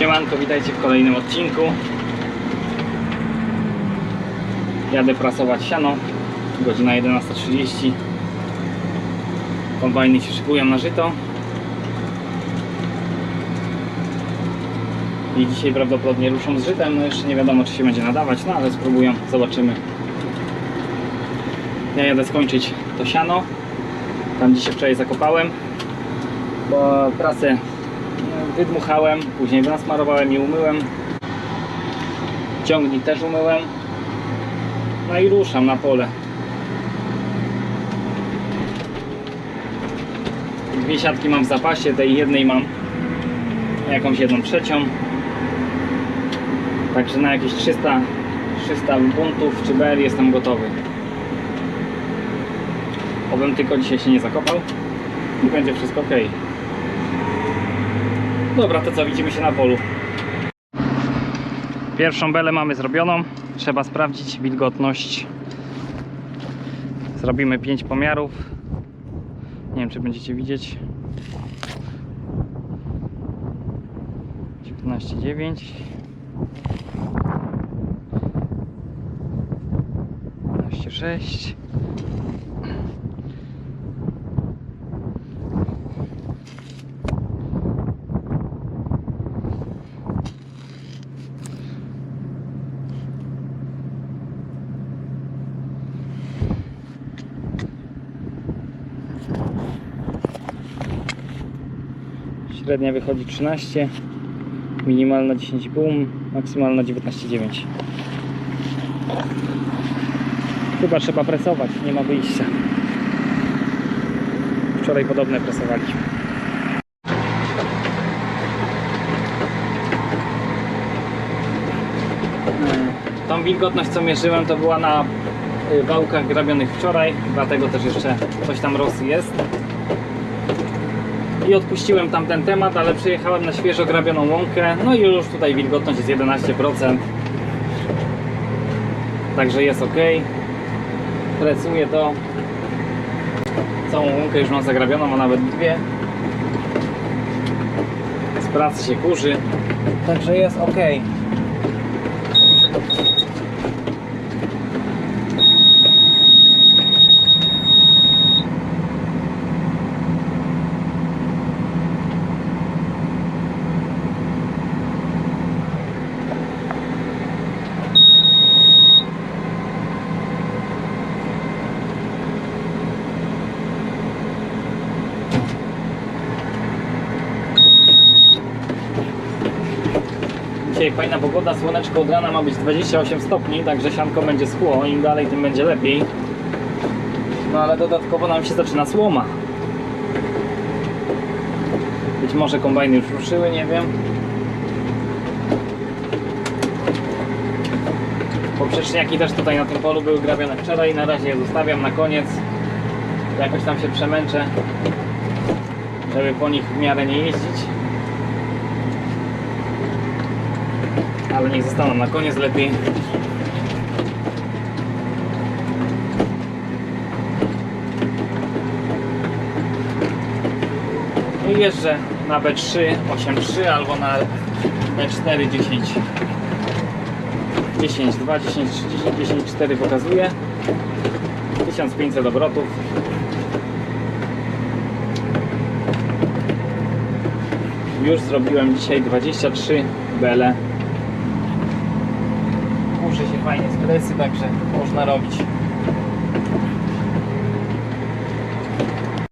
Siemanko, witajcie w kolejnym odcinku. Jadę prasować siano. Godzina 11.30. Kombajny się szykują na żyto. I dzisiaj prawdopodobnie ruszą z żytem. No jeszcze nie wiadomo, czy się będzie nadawać, no ale spróbują, zobaczymy. Ja jadę skończyć to siano. Tam dzisiaj wczoraj zakopałem, bo prasę wydmuchałem, później nasmarowałem i umyłem. Ciągnik też umyłem. No i ruszam na pole. Dwie siatki mam w zapasie, tej jednej mam jakąś jedną trzecią. Także na jakieś 300, 300 buntów czy BR jestem gotowy. Obym tylko dzisiaj się nie zakopał i będzie wszystko ok. Dobra, to co, widzimy się na polu. Pierwszą belę mamy zrobioną. Trzeba sprawdzić wilgotność. Zrobimy 5 pomiarów. Nie wiem, czy będziecie widzieć. 19,9 12,6 Średnia wychodzi 13, minimalna 10,5, maksymalna 19,9. Chyba trzeba presować, nie ma wyjścia. Wczoraj podobne presowaliśmy. Tą wilgotność co mierzyłem to była na y, wałkach grabionych wczoraj, dlatego też jeszcze coś tam rosy jest i odpuściłem tamten temat, ale przyjechałem na świeżo grabioną łąkę, no i już tutaj wilgotność jest 11%. Także jest ok. Precuję to. Całą łąkę już mam zagrabioną, a nawet dwie. Z pracy się kurzy. Także jest ok. Dzisiaj fajna pogoda, słoneczko od rana ma być 28 stopni, także sianko będzie schło, im dalej tym będzie lepiej. No ale dodatkowo nam się zaczyna słoma. Być może kombajny już ruszyły, nie wiem. Poprzeczniaki też tutaj na tym polu były grabione wczoraj, na razie je zostawiam na koniec. Jakoś tam się przemęczę, żeby po nich w miarę nie jeździć. Ale niech zostaną na koniec lepiej. No i jeżdżę na B3 8.3 albo na B4 10 10 2 10 3 10 10 4 pokazuje. 1500 obrotów. Już zrobiłem dzisiaj 23 bele fajnie z kresy, także można robić.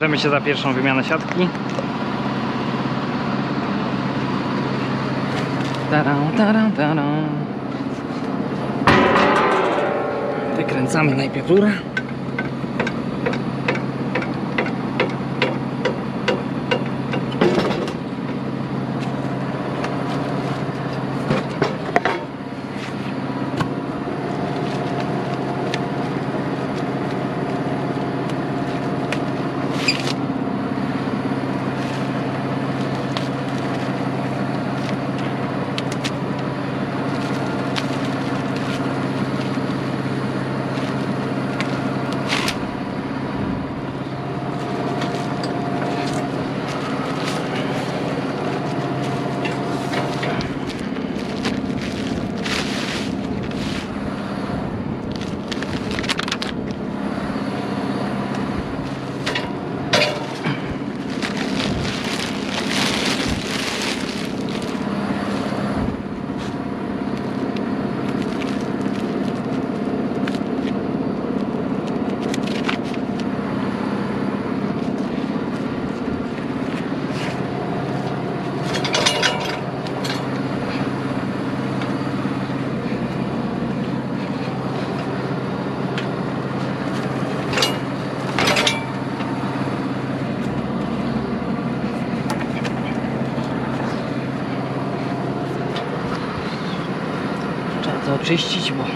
Bierzemy się za pierwszą wymianę siatki. Taram, taram, taram. Wykręcamy najpierw rurę. Poczyścić, bo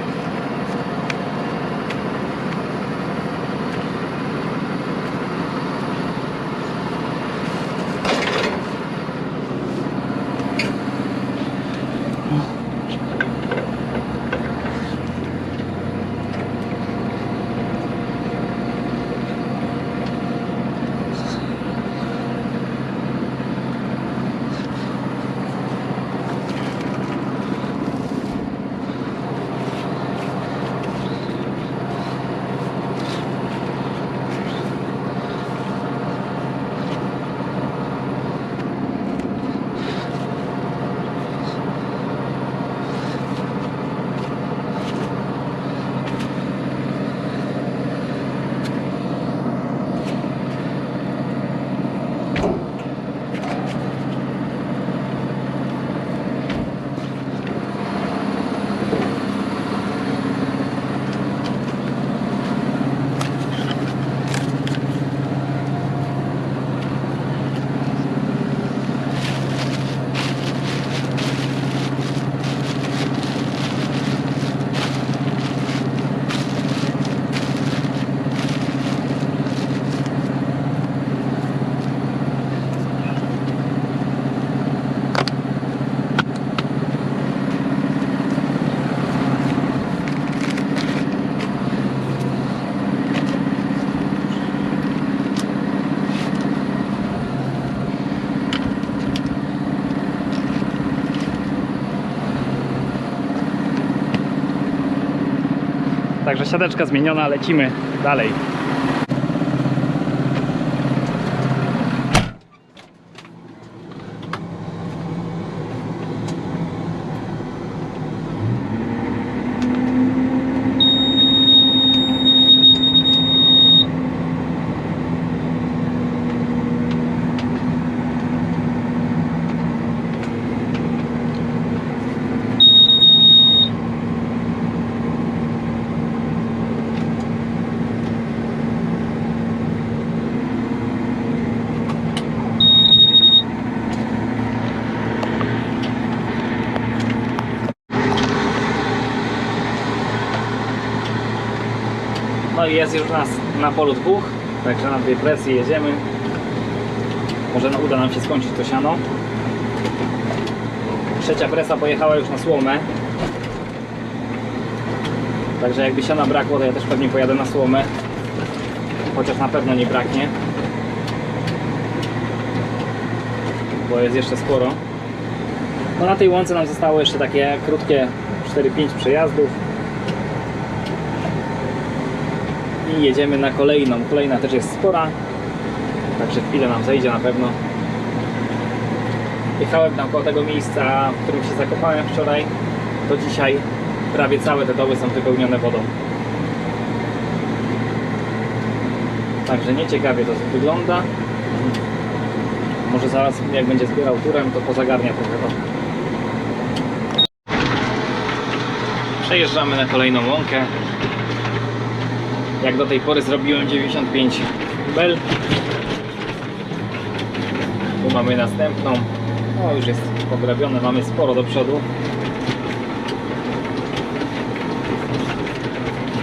Także siadeczka zmieniona, lecimy dalej. No i jest już nas na polu dwóch, także na dwie presje jedziemy. Może no, uda nam się skończyć to siano. Trzecia presa pojechała już na słomę. Także jakby siana brakło, to ja też pewnie pojadę na słomę. Chociaż na pewno nie braknie. Bo jest jeszcze sporo. No na tej łące nam zostało jeszcze takie krótkie 4-5 przejazdów. I jedziemy na kolejną. Kolejna też jest spora, także chwilę nam zejdzie na pewno. Jechałem tam koło tego miejsca, w którym się zakopałem wczoraj, to dzisiaj prawie całe te doły są wypełnione wodą. Także nieciekawie to wygląda. Może zaraz jak będzie zbierał turem, to pozagarnia trochę to. Przejeżdżamy na kolejną łąkę. Jak do tej pory zrobiłem 95 bel. Tu mamy następną. O, już jest pograbione, mamy sporo do przodu.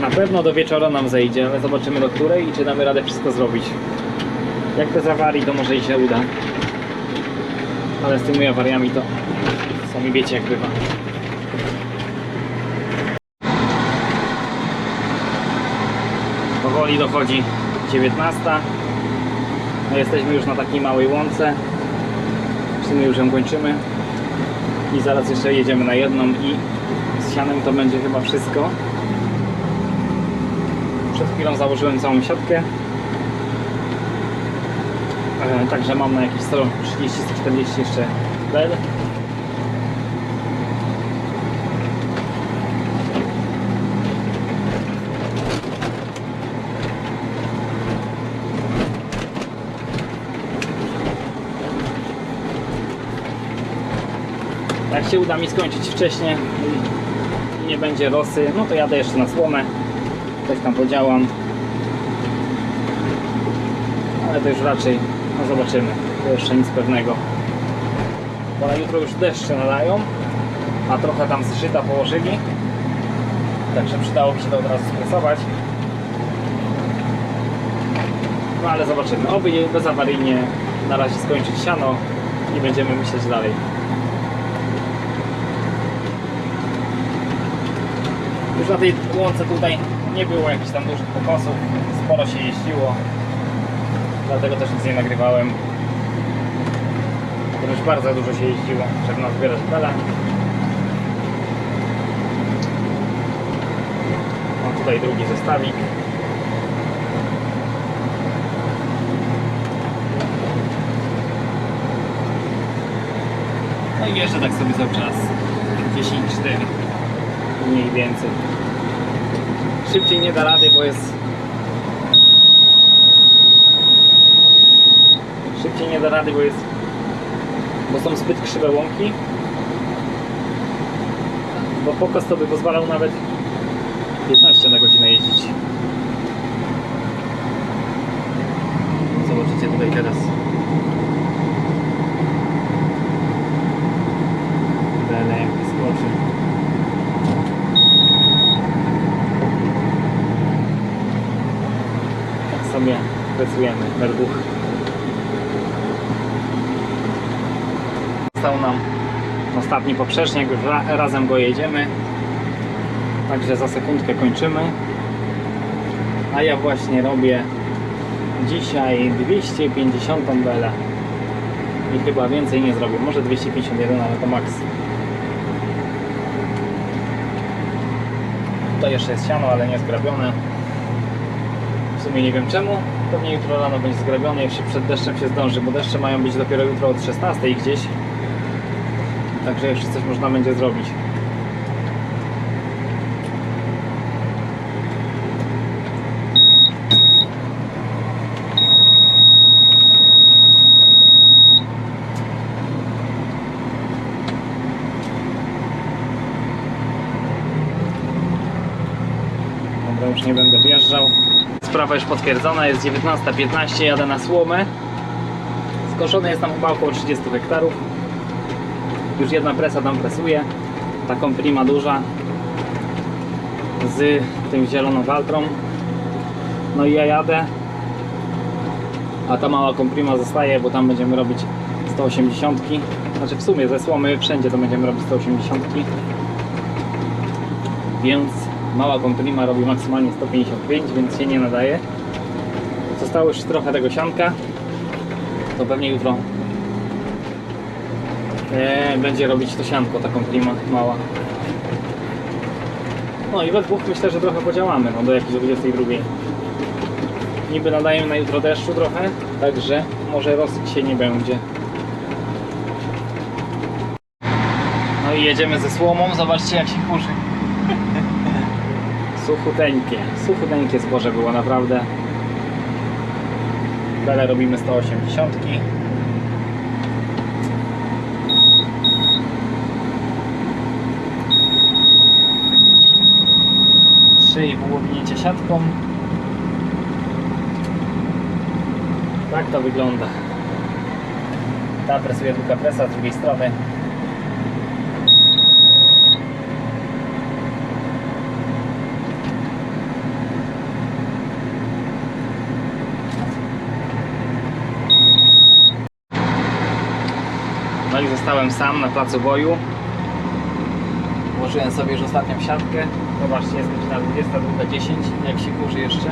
Na pewno do wieczora nam zejdzie, ale zobaczymy do której i czy damy radę wszystko zrobić. Jak bez awarii, to może i się uda. Ale z tymi awariami to sami wiecie jak bywa. Powoli dochodzi 19. No jesteśmy już na takiej małej łące. W sumie już ją kończymy. I zaraz jeszcze jedziemy na jedną i z sianem to będzie chyba wszystko. Przed chwilą założyłem całą siatkę. E, Także mam na jakieś 130-140 jeszcze bel. Jak się uda mi skończyć wcześniej i nie będzie rosy, no to jadę jeszcze na słomę. Coś tam podziałam. Ale to już raczej, no zobaczymy. To jeszcze nic pewnego. Bo na jutro już deszcze nadają, a trochę tam zżyta położyli. Także przydałoby się to od razu stresować. No ale zobaczymy. Oby bezawaryjnie na razie skończyć siano i będziemy myśleć dalej. Już na tej łące tutaj nie było jakichś tam dużych pokosów, sporo się jeździło, dlatego też nic nie nagrywałem. Ponieważ bardzo dużo się jeździło, żeby nazbierać bele. Mam tutaj drugi zestawik. No i jeszcze tak sobie cały czas 10-4 mniej więcej. Szybciej nie da rady, bo jest szybciej nie da rady, bo jest bo są zbyt krzywe łąki. Bo pokaz to by pozwalał nawet 15 na godzinę jeździć. Zobaczycie tutaj teraz. Bele jak skoczy tak sobie pracujemy we dwóch Został nam ostatni poprzecznik, już ra razem go jedziemy. Także za sekundkę kończymy. A ja właśnie robię dzisiaj 250 belę. I chyba więcej nie zrobię. Może 251, ale to maks. To jeszcze jest siano, ale nie zgrabione. Sumie nie wiem czemu. Pewnie jutro rano będzie zgrabione, jeśli przed deszczem się zdąży, bo deszcze mają być dopiero jutro od 16 gdzieś. Także jeszcze coś można będzie zrobić. Dobra, już nie będę wjeżdżał. Sprawa już potwierdzona, jest 19.15, jadę na słomę. Skoszony jest tam chyba około 30 hektarów. Już jedna presa tam presuje. Taką prima duża. Z tym zieloną waltrą. No i ja jadę. A ta mała komprima zostaje, bo tam będziemy robić 180. Znaczy w sumie ze słomy wszędzie to będziemy robić 180. Więc mała komprima robi maksymalnie 155, więc się nie nadaje. Zostało już trochę tego sianka. To pewnie jutro e, będzie robić to sianko, taką prima mała. No i we dwóch myślę, że trochę podziałamy, no do jakiejś 22. Niby nadajemy na jutro deszczu trochę, także może rosy się nie będzie. No i jedziemy ze słomą, zobaczcie jak się kurzy. Suchuteńkie, suchuteńkie zboże było naprawdę. Bele robimy 180. Trzy i było winięcie siatką. Tak to wygląda. Ta presuje długa presa z drugiej strony. No i zostałem sam na placu boju. Włożyłem sobie już ostatnią siatkę. Zobaczcie, jest godzina 22.10, jak się kurzy jeszcze.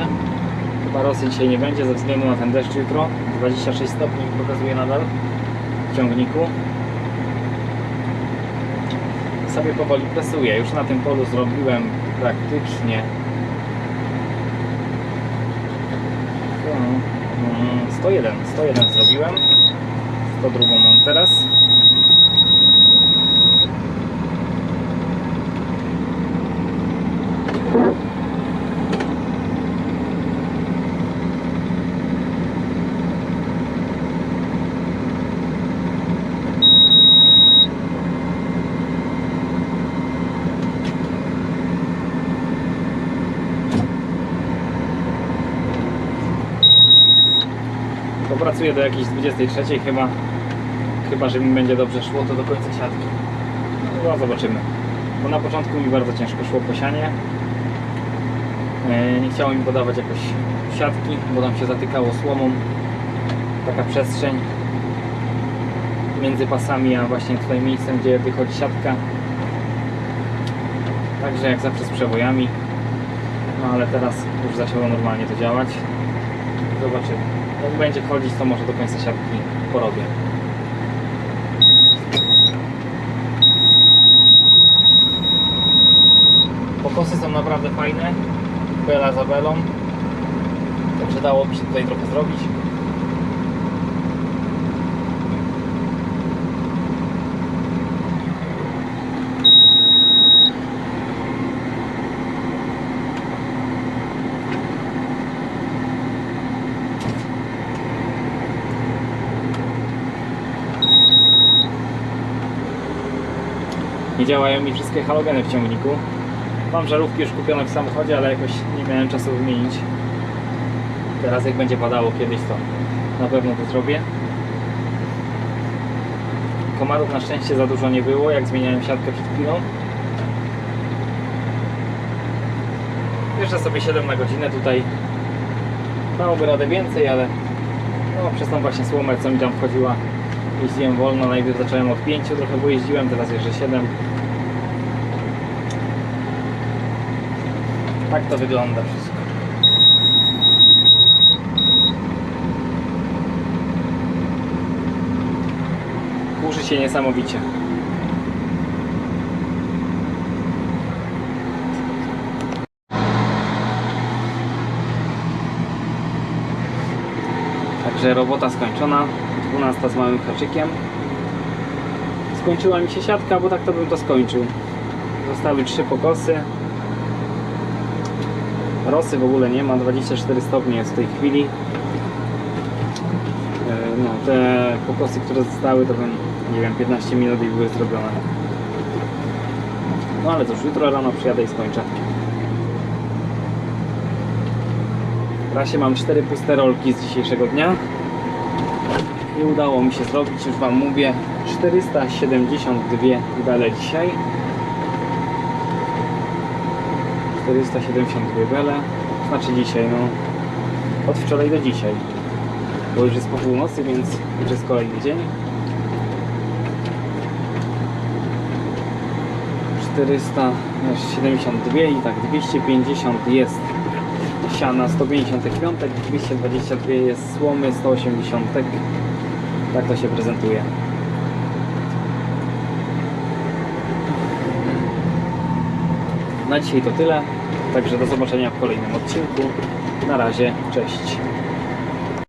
Chyba rosy dzisiaj nie będzie ze względu na ten deszcz jutro. 26 stopni pokazuje nadal w ciągniku. Sobie powoli presuję. Już na tym polu zrobiłem praktycznie mm, 101, 101 zrobiłem. 102 mam teraz. Popracuję do jakiejś 23 chyba. Chyba, że mi będzie dobrze szło, to do końca siatki. No zobaczymy. Bo na początku mi bardzo ciężko szło posianie. E, Nie chciało mi podawać jakoś siatki, bo tam się zatykało słomą. Taka przestrzeń między pasami, a właśnie tutaj miejscem, gdzie wychodzi siatka. Także jak zawsze z przewojami. No ale teraz już zaczęło normalnie to działać. Zobaczymy. Jak będzie chodzić, to może do końca siatki porobię. Pokosy są naprawdę fajne. Bela za belą. Także dałoby się tutaj trochę zrobić. Nie działają mi wszystkie halogeny w ciągniku. Mam żarówki już kupione w samochodzie, ale jakoś nie miałem czasu wymienić. Teraz jak będzie padało kiedyś, to na pewno to zrobię. Komarów na szczęście za dużo nie było, jak zmieniałem siatkę przed chwilą. Jeszcze sobie 7 na godzinę tutaj. Dałoby radę więcej, ale no, przez tą właśnie słomę, co mi tam wchodziła, jeździłem wolno. Najpierw zacząłem od 5, trochę pojeździłem, teraz jeszcze 7. Tak to wygląda wszystko. Kurzy się niesamowicie. Także robota skończona. 12 z małym haczykiem. Skończyła mi się siatka, bo tak to bym to skończył. Zostały trzy pokosy. Rosy w ogóle nie ma, 24 stopnie jest w tej chwili. E, No, te pokosy, które zostały, to bym, nie wiem, 15 minut i były zrobione. No ale cóż, jutro rano przyjadę i skończę. W razie mam 4 puste rolki z dzisiejszego dnia. I udało mi się zrobić, już Wam mówię, 472 bele dzisiaj. 472 bele, znaczy dzisiaj, no od wczoraj do dzisiaj, bo już jest po północy, więc już jest kolejny dzień. 472 i tak 250 jest siana 155, 222 jest słomy, 180 tak to się prezentuje. Na dzisiaj to tyle. Także do zobaczenia w kolejnym odcinku. Na razie, cześć.